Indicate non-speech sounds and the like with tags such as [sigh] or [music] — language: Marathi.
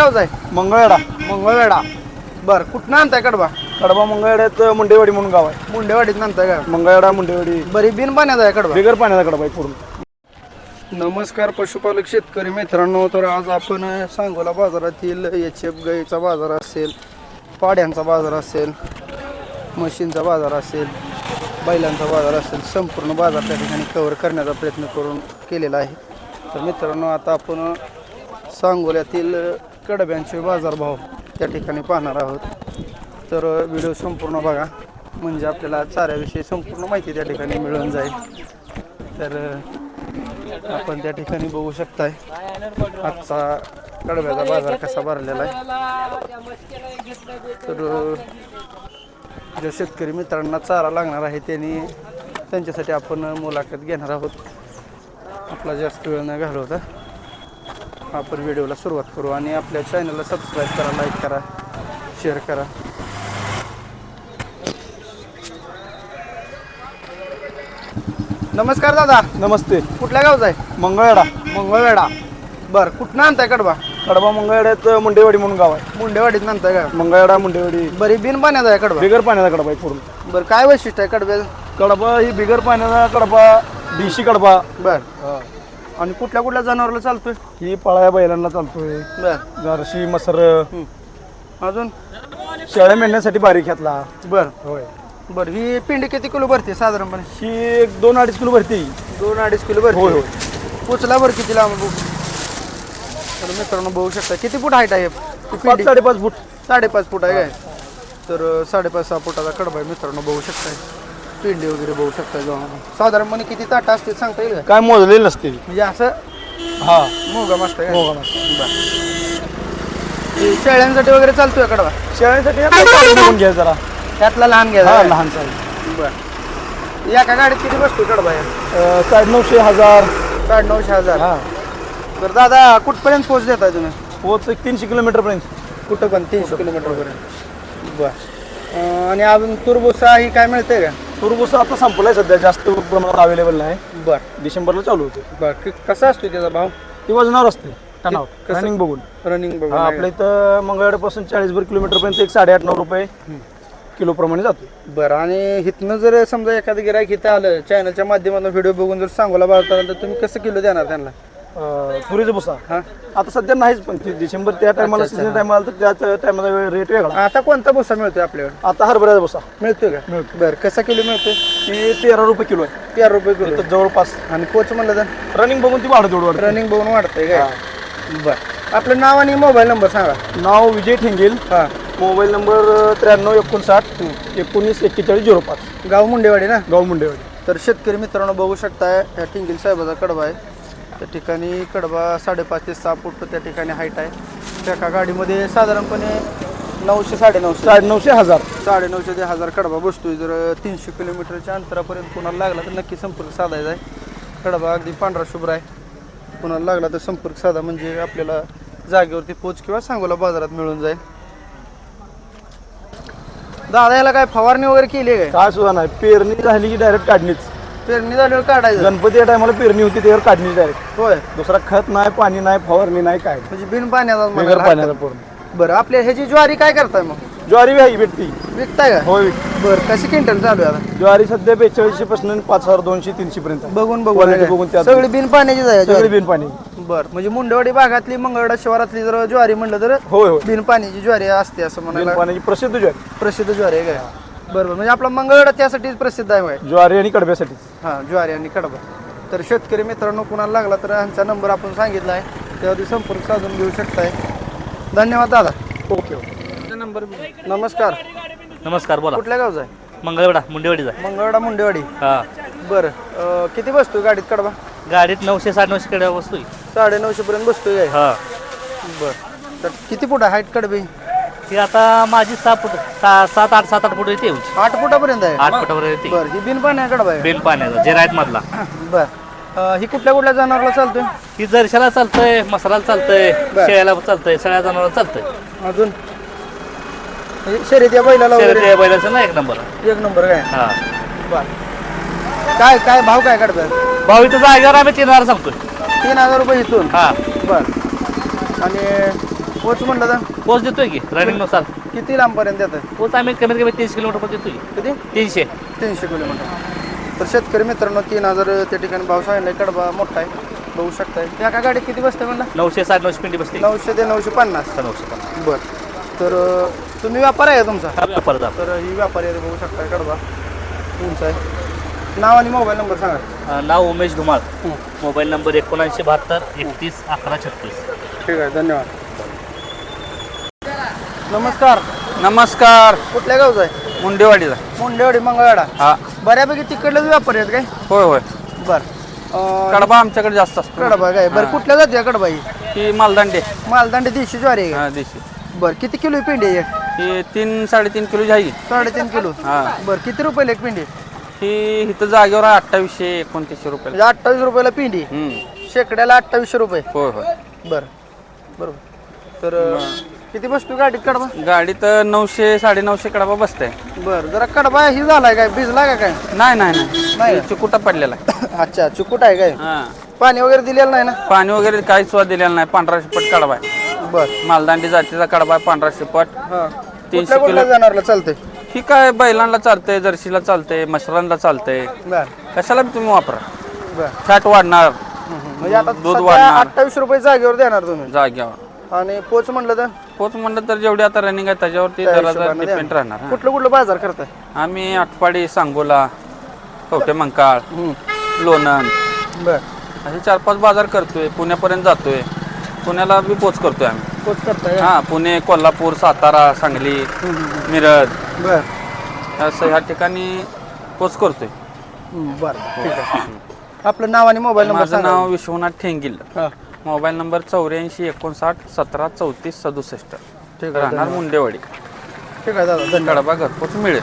गावचा आहे? मंगळवेढा. मंगळवेढा. बर कुठनं आणताय कडबा? कडबा मंगळवेड्यात मुंडेवाडी म्हणून गाव आहे. मुंडेवाडीत आणताय का? मंगळवेढा मुंडेवाडी. बरी बिन पाण्याचा आहे कडबा? बिगर पाण्याचा कडबा आहे पूर्ण. नमस्कार पशुपालक शेतकरी मित्रांनो. तर आज आपण सांगोला बाजारातील एच एफ गाईचा बाजार असेल पाड्यांचा बाजार असेल म्हशींचा बाजार असेल बैलांचा बाजार असेल संपूर्ण बाजार त्या ठिकाणी कव्हर करण्याचा प्रयत्न करून केलेला आहे. तर मित्रांनो आता आपण सांगोल्यातील कडब्यांचे बाजारभाव त्या ठिकाणी पाहणार आहोत. तर व्हिडिओ संपूर्ण बघा. म्हणजे आपल्याला चाऱ्याविषयी संपूर्ण माहिती त्या ठिकाणी मिळून जाईल. तर आपण त्या ठिकाणी बघू शकताय. आजचा कडव्याचा बाजार कसा भरलेला आहे. तर ज्या शेतकरी मित्रांना चारा लागणार आहे त्यांनी त्यांच्यासाठी आपण मुलाखत घेणार आहोत. आपला जास्त वेळ न घालवता. आपण व्हिडिओला सुरुवात करू आणि आपल्या चॅनलला सबस्क्राईब करा लाईक करा शेअर करा. नमस्कार दादा. नमस्ते. कुठल्या गावचा आहे? मंगळवेढा. मंगळवेढा. बर कुठनं आणताय कडबा? कडबा मंगळवेड्यात मुंडेवाडी म्हणून गाव आहे. मुंडेवाडीत आणताय का? मंगळवेढा मुंडेवाडी. बरी बिन पाण्याचा आहे कडबा. बिगर पाण्याचा कडबा आहे पूर्ण. बरं काय वैशिष्ट्य आहे कडब्याचं? कडबा ही बिगर पाण्याचा कडबा देशी कडबा. बर. आणि कुठल्या कुठल्या जनावरला चालतोय? ही पळाया बैलांना चालतोय. बर. जर्शी मसर. अजून? शेळ्या मेंढण्यासाठी बारीक घेतला बर. होय. बर ही पिंडी किती किलो भरते साधारणपणे? ही एक दोन अडीच किलो भरती. दोन अडीच किलो होय, भरते. होय. पोचला बरं किती लांब बघू? तर मित्रांनो बघू शकता. किती फूट हाईट आहे ही पाच पिंडी? साडेपाच फूट. साडेपाच फूट आहे काय? तर अं, साडेपाच सहा फुटाचा कडबा आहे मित्रांनो बघू शकताय. पिंडी वगैरे बघू शकताय जाऊन. साधारणपणे किती ताटा असतील सांगता येईल का? काय मोजलेली नसते म्हणजे असं हा. मोगा मस्त आहे मोगा मस्त. शेळ्यांसाठी वगैरे चालतोय कडबा शेळ्यासाठी आपल्याला काढून बघून घ्या जरा. त्यातला लहान हा घ्या लहान साईज. बर. एका गाडीत किती बसतो कडबा या साडेनऊशे हजार. साडे नऊशे हजार. हा. बरं दादा कुठपर्यंत पोहोच देताय तुम्ही? पोच एक तीनशे किलोमीटर पर्यंत. कुठं पण तीनशे किलोमीटर पर्यंत. बर. आणि अजून तुरबुसा ही काय मिळते का? तुरबुस आता संपलाय सध्या जास्त प्रमाणात अवेलेबल नाही. बर. डिसेंबरला चालू होते बर कि- कसा असतो त्याचा भाव? ती वजनावर असते कसं? रनिंग बघून. रनिंग बघ हा, आपल्या इथं मंगळवारपासून चाळीस भर किलोमीटर पर्यंत एक साडेआठ नऊ रुपये किलो प्रमाणे जातो बरं आणि इथनं जर समजा एखादं गिरायक इथं आलं चॅनलच्या माध्यमातून व्हिडिओ बघून जर सांगोला बाळता आलं तर तुम्ही कसं किलो देणार त्यांना? तुरीचा भुसा हा. आता सध्या नाहीच पण ते डिसेंबर त्या टायमाला सीझन टायमाला तर त्या टायमाला रेट वेगळा. आता कोणता भुसा मिळतोय आपल्याकडे? आता हरभऱ्याचा भुसा मिळतोय का? मिळतो. बरं कसा किलो मिळतोय? ती तेरा रुपये किलो आहे. तेरा रुपये किलो. तर जवळपास. आणि कोच म्हणलं तर? रनिंग बघून ती वाढत वाढत. रनिंग बघून वाढतंय काय? बर. आपलं नाव आणि मोबाईल नंबर सांगा. नाव विजय ठेंगेल. हा. मोबाईल नंबर त्र्याण्णव एकोणसाठ एकोणीस एक्केचाळीस झिरो पाच. गाव मुंडेवाडी ना? गाव मुंडेवाडी. तर शेतकरी मित्रांनो बघू शकताय या टिंगिल साहेबाचा कडबा आहे. त्या ठिकाणी कडबा साडेपाच ते सहा फूट त्या ठिकाणी हाईट आहे. त्या एका गाडीमध्ये साधारणपणे नऊशे साडेनऊशे. साडेनऊशे हजार. साडेनऊशे ते हजार कडबा बसतोय. जर तीनशे किलोमीटरच्या अंतरापर्यंत कोणाला लागला तर नक्की संपर्क साधायचा आहे. कडबा अगदी पांढरा शुभ्र आहे. कोणाला लागला तर संपर्क साधा म्हणजे आपल्याला जागेवरती पोच किंवा सांगोला बाजारात मिळून जाईल. दादा याला काय फवारणी वगैरे केली काय? काय सुद्धा नाही. पेरणी झाली की डायरेक्ट काढणीच. पेरणी झाल्यावर काढायचं. गणपती या टायमाला पेरणी होती त्यावर काढणी डायरेक्ट होय. दुसरा खत नाही पाणी नाही फवारणी नाही काय म्हणजे बिन पाण्याचा बिगर पाण्याचा. पूर्ण. बरं आपल्या ह्याची ज्वारी काय करताय मग? ज्वारी बी आहे भेटती विकताय का? होय बरं कशी क्विंटल चालू आहे आता? ज्वारी सध्या बेचाळीसशे पासून पाच हजार दोनशे तीनशे पर्यंत. बघून बघून Quality? बघून त्यात सगळी बिन पाण्याची आहे सगळी ज्वारी. बिन पाणी. बरं म्हणजे मुंडेवाडी भागातली मंगळवाडा शिवारातली जर ज्वारी म्हणलं तर होय होय. बिन पाण्याची ज्वारी असते असं बिन म्हणायला पाण्याची प्रसिद्ध ज्वारी. प्रसिद्ध ज्वारी आहे काय? बरोबर. म्हणजे आपला मंगळवाडा त्यासाठीच प्रसिद्ध आहे. ज्वारी आणि कडब्यासाठी. हा ज्वारी आणि कडबा. तर शेतकरी मित्रांनो कुणाला लागला तर ह्यांचा नंबर आपण सांगितला आहे. त्यावरती संपर्क साधून घेऊ शकताय. धन्यवाद दादा. Okay okay. नंबर नमस्कार. नमस्कार बोला. कुठल्या गावचा आहे? मंगळवेढा मुंडेवाडीचा मंगळवाडा मुंडेवाडी. हा. बरं अं, किती बसतोय गाडीत कडबा? गाडीत नऊशे साडे नऊशे कडे वस्तू साडे नऊशे पर्यंत बसतोय काय? हा. बरं. तर किती फूट आहे हाईट कडबी? ती आता माझी सहा फूट सहा सात आठ सात आठ फूट येते उंची आठ फुटापर्यंत आहे? आठ फुटावर येते. बरं ही बिन पाण्या कडबा आहे बेल पाण्याचा जिरायत मधला. [clears throat] बरं. अं, ही कुठल्या कुठल्या जनावरला चालतोय? ही जरशाला चालतंय मसाला चालतंय बर. शेळ्याला चालतंय सगळ्या जनावराला चालतंय. अजून? हे शर्यत या बैलाला वगैरे? बैलाचं ना एक नंबर. एक नंबर काय? हा. बर. काय काय भाव काय कडबा भाऊ इथं जागेवर आम्ही तीन हजार सांगतोय. तीन हजार रुपये इथून? हा. बर. आणि पोच म्हणलं तर? पोच देतोय की रनिंगनुसार. किती लांबपर्यंत देतं पोच आम्ही कमीत कमी तीनशे किलोमीटर पण देतोय किती? तीनशे. तीनशे किलोमीटर. तर शेतकरी मित्रांनो तीन हजार त्या ठिकाणी भाव सांगितलाय कडबा मोठा आहे. बघू शकताय. एका गाडीत किती बसते म्हणला? नऊशे साठ नऊशे पिंडी बसते नऊशे ते नऊशे पन्नास. नऊशे पन्नास. बर. तर अं, तुम्ही व्यापार आहे का तुमचा? हा व्यापार. तर ही व्यापारी आहे बघू शकताय कडबा. तुमचा आहे. नाव आणि मोबाईल नंबर सांगा. अं, नाव उमेश धुमाळ. मोबाईल नंबर एकोणऐंशी बहात्तर एकतीस अकरा छत्तीस. ठीक आहे धन्यवाद. नमस्कार. नमस्कार. कुठल्या गावचा आहे? मुंडेवाडीचा. मुंडेवाडी मंगळवाडा. हा. बऱ्यापैकी तिकडलेच व्यापारी आहेत काय? होय होय. बर. अं, कडबा आमच्याकडे जास्त असतो. कडबा काय? बरं कुठल्या जाती कडबा ही ही मालदांडे. मालदांडी देशी ज्वारी आहे हा देशी? बरं किती किलो आहे पिंडी आहे एक? ही तीन साडेतीन किलोची आहे. साडेतीन किलो. हा. बरं किती रुपयाला एक पिंडी? ही इथं जागेवर आहे अठ्ठावीसशे एकोणतीसशे रुपये म्हणजे अठ्ठावीस रुपयाला पिंडी. शेकड्याला अठ्ठावीसशे रुपये. होय होय. बरं बरोबर. तर अं, किती बसतो गाडीत कडबा? गाडीत नऊशे साडेनऊशे कडबा बसते बरं जरा कडबा ही झालाय काय? भिजला का काय? नाही नाही नाही. नाही. चिकुटा पडलेला आहे. अच्छा चुकूट आहे काय? हा. पाणी वगैरे दिलेलं नाही ना? पाणी वगैरे काहीच सुद्धा दिलेलं नाही. पांढरा शिपट कडबा आहे. बरं. मालदांडी जातीचा कडबा आहे पांढरा शिपट हां. तीनशे कुठल्या कुठल्या किलो. जाणारला चालतंय? ही काय बैलांना चालतंय जर्शीला चालतंय मसरांना चालतंय. बरं. कशाला बी तुम्ही वापरा. बरं. फॅट वाढणार. म्हणजे आता दूध सध्या वाढणार. अठ्ठावीस रुपये जागेवर देणार तुम्ही. जाग्यावर आणि पोच म्हणलं तर? पोच म्हणलं तर जेवढी आता रनिंग आहे त्याच्यावरती त्या जरा हिशोबाने डिपेंड. राहणार हा. कुठलं कुठलं बाजार करताय? आम्ही आटपाडी सांगोला कवठे मंकाळ लोणंद. बर. असे चार पाच बाजार करतोय पुण्यापर्यंत जातोय. पुण्याला बी पोच करतोय आम्ही. पोच करताय? हा पुणे कोल्हापूर सातारा सांगली मिरज. बर. असं ह्या ठिकाणी पोच करतोय. बर. ठीक आहे. आपलं नाव आणि मोबाईल नंबर माझं नाव विश्वनाथ ठेंगिल. हा. मोबाईल नंबर चौऱ्याऐंशी एकोणसाठ सतरा चौतीस सदुसष्ट. ठीक आहे राहणार मुंडेवाडी. ठीक आहे दादा धन्यवाद. कडबा घरपोच मिळेल.